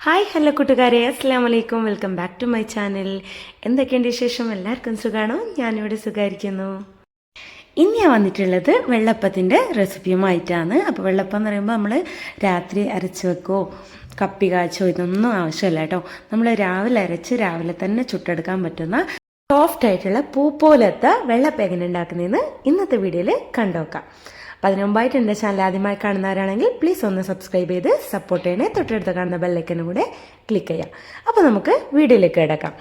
Hi hello കൂട്ടുകാരെ. അസ്സാം വലൈക്കും welcome back to my channel. എന്തൊക്കെയുണ്ട് വിശേഷം? എല്ലാവർക്കും സുഖമാണോ ഞാനിവിടെ സുഖമായിരിക്കുന്നു ഇന്ന് ഞാൻ വന്നിട്ടുള്ളത് വെള്ളപ്പത്തിന്റെ റെസിപ്പിയുമായിട്ടാണ്. അപ്പോൾ വെള്ളപ്പം എന്ന് പറയുമ്പോൾ നമ്മൾ രാത്രി അരച്ച് വെക്കോ കപ്പി കാച്ചോ ഇതൊന്നും ആവശ്യമില്ല കേട്ടോ. നമ്മൾ രാവിലെ അരച്ച് രാവിലെ തന്നെ ചുട്ടെടുക്കാൻ പറ്റുന്ന സോഫ്റ്റ് ആയിട്ടുള്ള പൂ പോലത്തെ വെള്ളപ്പം എങ്ങനെ ഉണ്ടാക്കുന്നതെന്ന് ഇന്നത്തെ വീഡിയോയിൽ കണ്ടുനോക്കാം അപ്പം അതിന് മുമ്പായിട്ട് എന്റെ ചാനൽ ആദ്യമായി കാണുന്നവരാണെങ്കിൽ പ്ലീസ് ഒന്ന് സബ്സ്ക്രൈബ് ചെയ്ത് സപ്പോർട്ട് ചെയ്യണേ. തൊട്ടടുത്ത് കാണുന്ന ബെല്ലൈക്കനും കൂടെ ക്ലിക്ക് ചെയ്യാം അപ്പോൾ നമുക്ക് വീഡിയോയിലേക്ക് കിടക്കാം.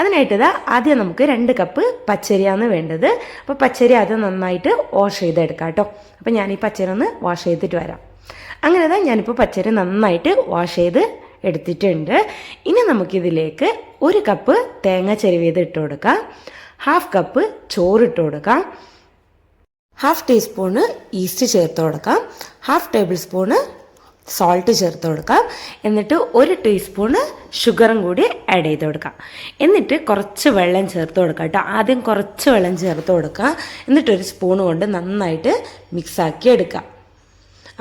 അതിനായിട്ട് ഇതാ ആദ്യം നമുക്ക് രണ്ട് കപ്പ് പച്ചരിയാണ് വേണ്ടത്. അപ്പോൾ പച്ചരി ആദ്യം നന്നായിട്ട് വാഷ് ചെയ്തെടുക്കാം കേട്ടോ. അപ്പോൾ ഞാൻ ഈ പച്ചരി ഒന്ന് വാഷ് ചെയ്തിട്ട് വരാം. അങ്ങനെ തന്നെ ഞാനിപ്പോൾ പച്ചരി നന്നായിട്ട് വാഷ് ചെയ്ത് എടുത്തിട്ടുണ്ട്. ഇനി നമുക്കിതിലേക്ക് ഒരു കപ്പ് തേങ്ങ ചെരുവിയത് ഇട്ട് കൊടുക്കാം. ഹാഫ് കപ്പ് ചോറ് ഇട്ട് കൊടുക്കാം. ഹാഫ് ടീസ്പൂണ് ഈസ്റ്റ് ചേർത്ത് കൊടുക്കാം. ഹാഫ് ടേബിൾ സ്പൂണ് സോൾട്ട് ചേർത്ത് കൊടുക്കാം. എന്നിട്ട് ഒരു ടീസ്പൂണ് ഷുഗറും കൂടി ആഡ് ചെയ്ത് കൊടുക്കാം. എന്നിട്ട് കുറച്ച് വെള്ളം ചേർത്ത് കൊടുക്കാം കേട്ടോ. ആദ്യം കുറച്ച് വെള്ളം ചേർത്ത് കൊടുക്കുക എന്നിട്ടൊരു സ്പൂൺ കൊണ്ട് നന്നായിട്ട് മിക്സാക്കി എടുക്കാം.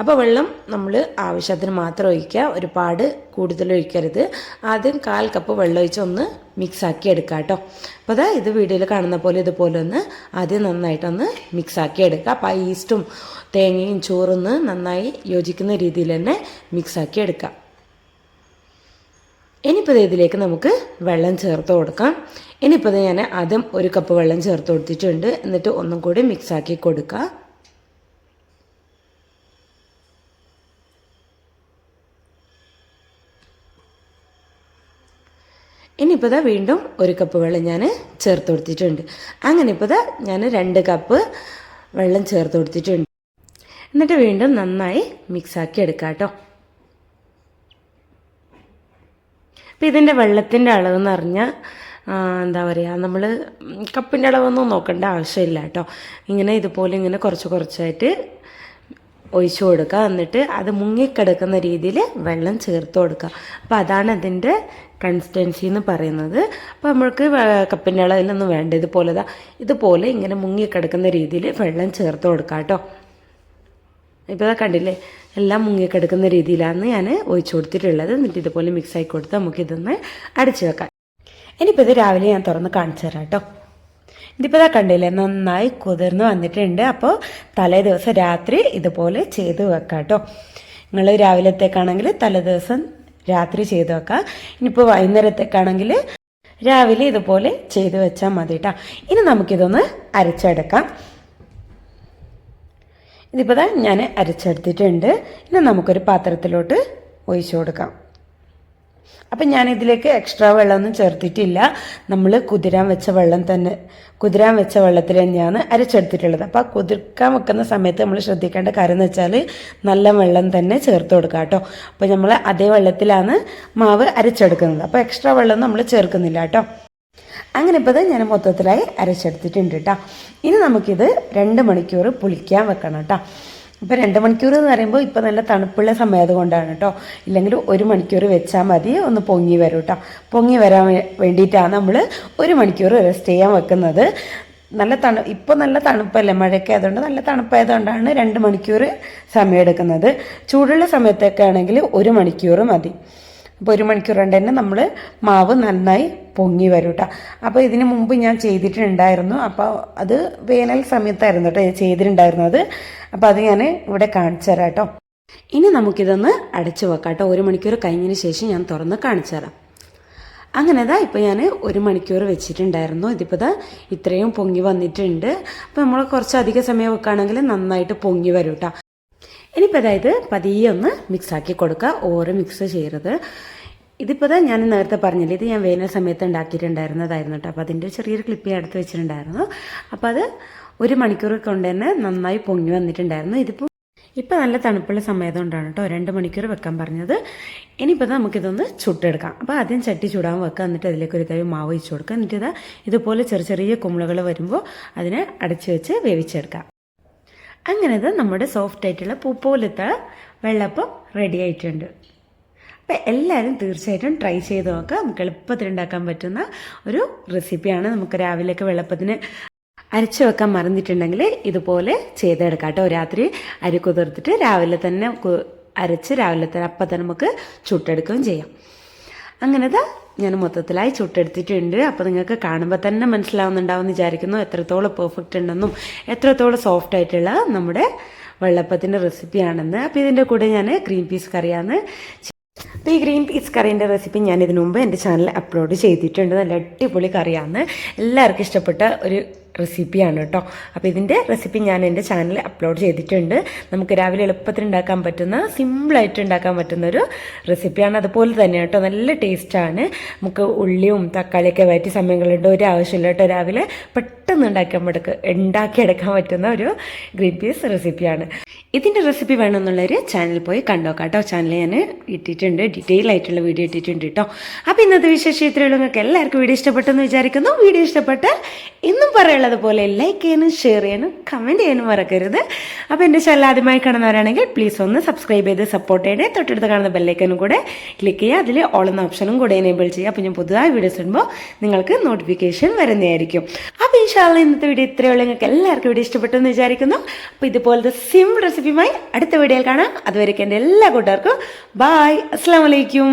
അപ്പോൾ വെള്ളം നമ്മൾ ആവശ്യത്തിന് മാത്രം ഒഴിക്കുക. ഒരുപാട് കൂടുതൽ ഒഴിക്കരുത്. ആദ്യം കാൽ കപ്പ് വെള്ളം ഒഴിച്ച് ഒന്ന് മിക്സാക്കി എടുക്കുക കേട്ടോ അപ്പോൾ അതാ ഇത് വീഡിയോയിൽ കാണുന്ന പോലെ ഇതുപോലെ ഒന്ന് ആദ്യം നന്നായിട്ടൊന്ന് മിക്സാക്കി എടുക്കുക. അപ്പോൾ ആ ഈസ്റ്റും തേങ്ങയും ചോറൊന്ന് നന്നായി യോജിക്കുന്ന രീതിയിൽ തന്നെ മിക്സാക്കി എടുക്കുക. ഇനിയിപ്പോൾ ഇതിലേക്ക് നമുക്ക് വെള്ളം ചേർത്ത് കൊടുക്കാം. ഇനിയിപ്പോൾ ഞാൻ ആദ്യം ഒരു കപ്പ് വെള്ളം ചേർത്ത് കൊടുത്തിട്ടുണ്ട്. എന്നിട്ട് ഒന്നും കൂടി മിക്സാക്കി കൊടുക്കുക. ഇനിയിപ്പോൾ ഇതാ വീണ്ടും ഒരു കപ്പ് വെള്ളം ഞാൻ ചേർത്ത് കൊടുത്തിട്ടുണ്ട്. അങ്ങനെ ഇപ്പോൾ ഇതാ ഞാൻ രണ്ട് കപ്പ് വെള്ളം ചേർത്ത് കൊടുത്തിട്ടുണ്ട്. എന്നിട്ട് വീണ്ടും നന്നായി മിക്സാക്കി എടുക്കാം കേട്ടോ അപ്പോൾ ഇതിന്റെ വെള്ളത്തിന്റെ അളവെന്ന് പറഞ്ഞാൽ എന്താ പറയുക നമ്മൾ കപ്പിന്റെ അളവൊന്നും നോക്കേണ്ട ആവശ്യമില്ല കേട്ടോ. ഇങ്ങനെ ഇതുപോലെ ഇങ്ങനെ കുറച്ച് കുറച്ചായിട്ട് ഒഴിച്ചു കൊടുക്കുക. എന്നിട്ട് അത് മുങ്ങിക്കിടക്കുന്ന രീതിയിൽ വെള്ളം ചേർത്ത് കൊടുക്കുക. അപ്പോൾ അതാണ് അതിന്റെ കൺസിസ്റ്റൻസി എന്ന് പറയുന്നത്. അപ്പോൾ നമ്മൾക്ക് കപ്പിന്റെ അളവിലൊന്നും വേണ്ട. ഇതുപോലെ ഇതുപോലെ ഇങ്ങനെ മുങ്ങിക്കിടക്കുന്ന രീതിയിൽ വെള്ളം ചേർത്ത് കൊടുക്കുക കേട്ടോ. ഇപ്പോൾ ഇതാ കണ്ടില്ലേ? എല്ലാം മുങ്ങിക്കിടക്കുന്ന രീതിയിലാണ് ഞാൻ ഒഴിച്ചു കൊടുത്തിട്ടുള്ളത്. എന്നിട്ട് ഇതുപോലെ മിക്സ് ആയി കൊടുത്ത് നമുക്കിതൊന്ന് അടിച്ചു വെക്കാം. ഇനിയിപ്പോൾ ഇത് രാവിലെ ഞാൻ തുറന്ന് കാണിച്ചു തരാം കേട്ടോ. ഇതിപ്പോൾ ഇതാ കണ്ടില്ലേ നന്നായി കുതിർന്ന് വന്നിട്ടുണ്ട്. അപ്പോൾ തലേ ദിവസം രാത്രി ഇതുപോലെ ചെയ്ത് വെക്കാം കേട്ടോ. നിങ്ങൾ രാവിലത്തേക്കാണെങ്കിൽ തലേ ദിവസം രാത്രി ചെയ്ത് വെക്കാം. ഇനിയിപ്പോൾ വൈകുന്നേരത്തേക്കാണെങ്കിൽ രാവിലെ ഇതുപോലെ ചെയ്ത് വെച്ചാൽ മതി കേട്ടോ ഇനി നമുക്കിതൊന്ന് അരച്ചെടുക്കാം. ഇതിപ്പോൾ ഞാൻ അരച്ചെടുത്തിട്ടുണ്ട്. ഇനി നമുക്കൊരു പാത്രത്തിലോട്ട് ഒഴിച്ചു കൊടുക്കാം. അപ്പം ഞാനിതിലേക്ക് എക്സ്ട്രാ വെള്ളമൊന്നും ചേർത്തിട്ടില്ല. നമ്മൾ കുതിരാൻ വെച്ച വെള്ളം തന്നെ കുതിരാൻ വെച്ച വെള്ളത്തിൽ തന്നെയാണ് അരച്ചെടുത്തിട്ടുള്ളത്. അപ്പോൾ ആ കുതിർക്കാൻ വെക്കുന്ന സമയത്ത് നമ്മൾ ശ്രദ്ധിക്കേണ്ട കാര്യം എന്ന് വെച്ചാൽ നല്ല വെള്ളം തന്നെ ചേർത്ത് കൊടുക്കുക കേട്ടോ. അപ്പോൾ നമ്മൾ അതേ വെള്ളത്തിലാണ് മാവ് അരച്ചെടുക്കുന്നത്. അപ്പോൾ എക്സ്ട്രാ വെള്ളം നമ്മൾ ചേർക്കുന്നില്ല കേട്ടോ. അങ്ങനെ ഇപ്പോൾ ഞാൻ മൊത്തത്തിലായി അരച്ചെടുത്തിട്ടുണ്ട് കേട്ടോ. ഇനി നമുക്കിത് രണ്ട് മണിക്കൂർ പുളിക്കാൻ വെക്കണം കേട്ടോ. ഇപ്പോൾ രണ്ട് മണിക്കൂർ എന്ന് പറയുമ്പോൾ ഇപ്പോൾ നല്ല തണുപ്പുള്ള സമയത് കൊണ്ടാണ് കേട്ടോ. ഇല്ലെങ്കിൽ ഒരു മണിക്കൂർ വെച്ചാൽ മതി ഒന്ന് പൊങ്ങി വരും കേട്ടോ പൊങ്ങി വരാൻ വേണ്ടിയിട്ടാണ് നമ്മൾ ഒരു മണിക്കൂർ റെസ്റ്റ് ചെയ്യാൻ വെക്കുന്നത്. നല്ല തണു ഇപ്പോൾ നല്ല തണുപ്പല്ലേ മഴയൊക്കെ ആയതുകൊണ്ട് നല്ല തണുപ്പായതുകൊണ്ടാണ് രണ്ട് മണിക്കൂർ സമയം എടുക്കുന്നത്. ചൂടുള്ള സമയത്തൊക്കെ ആണെങ്കിൽ ഒരു മണിക്കൂർ മതി. അപ്പോൾ ഒരു മണിക്കൂർ കൊണ്ട് തന്നെ നമ്മൾ മാവ് നന്നായി പൊങ്ങി വരും കേട്ടോ അപ്പോൾ ഇതിന് മുമ്പ് ഞാൻ ചെയ്തിട്ടുണ്ടായിരുന്നു. അപ്പോൾ അത് വേനൽ സമയത്തായിരുന്നു കേട്ടോ ഞാൻ ചെയ്തിട്ടുണ്ടായിരുന്നത്. അപ്പോൾ അത് ഞാൻ ഇവിടെ കാണിച്ചു തരാം കേട്ടോ ഇനി നമുക്കിതൊന്ന് അടച്ചു വെക്കാം കേട്ടോ ഒരു മണിക്കൂർ കഴിഞ്ഞതിന് ശേഷം ഞാൻ തുറന്ന് കാണിച്ചു തരാം. അങ്ങനെ ഇതാ ഇപ്പോൾ ഞാൻ ഒരു മണിക്കൂർ വെച്ചിട്ടുണ്ടായിരുന്നു. ഇതിപ്പോൾ ഇതാ ഇത്രയും പൊങ്ങി വന്നിട്ടുണ്ട്. അപ്പോൾ നമ്മൾ കുറച്ച് സമയം വെക്കുകയാണെങ്കിൽ നന്നായിട്ട് പൊങ്ങി വരും കേട്ടോ ഇനിയിപ്പോൾ അതായത് പതിയെ ഒന്ന് മിക്സാക്കി കൊടുക്കുക. ഓറ് മിക്സ് ചെയ്യരുത്. ഇതിപ്പോൾ തന്നെ ഞാൻ നേരത്തെ പറഞ്ഞില്ലേ ഇത് ഞാൻ വേനൽ സമയത്ത് ഉണ്ടാക്കിയിട്ടുണ്ടായിരുന്നതായിരുന്നു കേട്ടോ അപ്പോൾ അതിന്റെ ചെറിയൊരു ക്ലിപ്പ് ഞാൻ എടുത്ത് വെച്ചിട്ടുണ്ടായിരുന്നു. അപ്പോൾ അത് ഒരു മണിക്കൂർ കൊണ്ട് തന്നെ നന്നായി പൊങ്ങി വന്നിട്ടുണ്ടായിരുന്നു. ഇതിപ്പോ ഇപ്പോൾ നല്ല തണുപ്പുള്ള സമയത്തുകൊണ്ടാണ് കേട്ടോ രണ്ട് മണിക്കൂർ വെക്കാൻ പറഞ്ഞത്. ഇനിയിപ്പോൾ നമുക്കിതൊന്ന് ചുട്ടെടുക്കാം. അപ്പോൾ ആദ്യം ചട്ടി ചൂടാൻ വെക്കുക. എന്നിട്ട് അതിലേക്ക് ഒരു തവി മാവ് ഒഴിച്ചു കൊടുക്കുക. എന്നിട്ട് ഇതാ ഇതുപോലെ ചെറിയ ചെറിയ കുമ്പളകൾ വരുമ്പോൾ അതിനെ അടച്ചു വെച്ച് വേവിച്ചെടുക്കാം. അങ്ങനെ ഇത് നമ്മുടെ സോഫ്റ്റ് ആയിട്ടുള്ള പൂ പോലത്തെ വെള്ളപ്പം റെഡി ആയിട്ടുണ്ട്. അപ്പോൾ എല്ലാവരും തീർച്ചയായിട്ടും ട്രൈ ചെയ്ത് നോക്കുക നമുക്ക് എളുപ്പത്തിൽ ഉണ്ടാക്കാൻ പറ്റുന്ന ഒരു റെസിപ്പിയാണ് നമുക്ക് രാവിലെയൊക്കെ വെള്ളപ്പത്തിന് അരച്ചു വെക്കാൻ മറന്നിട്ടുണ്ടെങ്കിൽ ഇതുപോലെ ചെയ്തെടുക്കാം കേട്ടോ. രാത്രി അരി കുതിർത്തിട്ട് രാവിലെ തന്നെ അരച്ച് രാവിലെ തന്നെ അപ്പം തന്നെ നമുക്ക് ചുട്ടെടുക്കുകയും ചെയ്യാം. അങ്ങനത്തെ ഞാൻ മൊത്തത്തിലായി ചുട്ടെടുത്തിട്ടുണ്ട്. അപ്പോൾ നിങ്ങൾക്ക് കാണുമ്പോൾ തന്നെ മനസ്സിലാവുന്നുണ്ടാവും വിചാരിക്കുന്നു. എത്രത്തോളം പെർഫെക്റ്റ് ഉണ്ടെന്നും എത്രത്തോളം സോഫ്റ്റ് ആയിട്ടുള്ള നമ്മുടെ വെള്ളപ്പത്തിന്റെ റെസിപ്പിയാണെന്ന് അപ്പോൾ ഇതിന്റെ കൂടെ ഞാൻ ഗ്രീൻ പീസ് കറിയാണ് അപ്പോൾ ഈ ഗ്രീൻ പീസ് കറീന്റെ റെസിപ്പി ഞാൻ ഇതിനു മുമ്പ് എന്റെ ചാനലിൽ അപ്ലോഡ് ചെയ്തിട്ടുണ്ട്. നല്ല അടിപൊളി കറിയാണ്. എല്ലാവർക്കും ഇഷ്ടപ്പെട്ട ഒരു റെസിപ്പിയാണ് കേട്ടോ. അപ്പോൾ ഇതിന്റെ റെസിപ്പി ഞാൻ എന്റെ ചാനലിൽ അപ്ലോഡ് ചെയ്തിട്ടുണ്ട്. നമുക്ക് രാവിലെ എളുപ്പത്തിൽ ഉണ്ടാക്കാൻ പറ്റുന്ന സിമ്പിളായിട്ട് ഉണ്ടാക്കാൻ പറ്റുന്ന ഒരു റെസിപ്പിയാണ് അതുപോലെ തന്നെ കേട്ടോ നല്ല ടേസ്റ്റാണ് നമുക്ക് ഉള്ളിയും തക്കാളിയൊക്കെ വയറ്റി സമയങ്ങളുണ്ട് ഒരു ആവശ്യമില്ല കേട്ടോ രാവിലെ. പെട്ടെന്ന് ഉണ്ടാക്കാൻ പറ്റുക ഉണ്ടാക്കിയെടുക്കാൻ പറ്റുന്ന ഒരു ഗ്രീൻ പീസ് റെസിപ്പിയാണ് ഇതിന്റെ റെസിപ്പി വേണമെന്നുള്ളവർ ചാനൽ പോയി കണ്ടോക്കാം കേട്ടോ. ചാനൽ ഞാൻ ഇട്ടിട്ടുണ്ട് ഡീറ്റെയിൽ ആയിട്ടുള്ള വീഡിയോ ഇട്ടിട്ടുണ്ട് കേട്ടോ. അപ്പോൾ ഇന്നത്തെ വിശേഷം ഇത്രയുള്ള നിങ്ങൾക്ക് എല്ലാവർക്കും വീഡിയോ ഇഷ്ടപ്പെട്ടെന്ന് വിചാരിക്കുന്നു. വീഡിയോ ഇഷ്ടപ്പെട്ട് ഇന്നും പറയുള്ളത് പോലെ ലൈക്ക് ചെയ്യാനും ഷെയർ ചെയ്യാനും കമന്റ് ചെയ്യാനും മറക്കരുത്. അപ്പോൾ എന്റെ ചാനൽ ആദ്യമായി കാണുന്നവരാണെങ്കിൽ പ്ലീസ് ഒന്ന് സബ്സ്ക്രൈബ് ചെയ്ത് സപ്പോർട്ട് ചെയ്യണേ. തൊട്ടടുത്ത് കാണുന്ന ബെല്ലൈക്കനും കൂടെ ക്ലിക്ക് ചെയ്യുക. അതിൽ ഓൾ എന്ന ഓപ്ഷനും കൂടെ എനേബിൾ ചെയ്യുക. അപ്പോൾ ഞാൻ പുതുതായി വീഡിയോസ് ഇടുമ്പോൾ നിങ്ങൾക്ക് നോട്ടിഫിക്കേഷൻ വരുന്നതായിരിക്കും. അപ്പോൾ ഇൻഷാല്ല ഇന്നത്തെ വീഡിയോ ഇത്രയുള്ള നിങ്ങൾക്ക് എല്ലാവർക്കും വീഡിയോ ഇഷ്ടപ്പെട്ടെന്ന് വിചാരിക്കുന്നു. അപ്പോൾ ഇതുപോലത്തെ സിമ്പിൾ റെസിപ്പിയുമായി അടുത്ത വീഡിയോയിൽ കാണാം. അതുവരെയ്ക്ക് എന്റെ എല്ലാ കൂട്ടുകാർക്കും. ബായ് അസ്സാം വലൈക്കും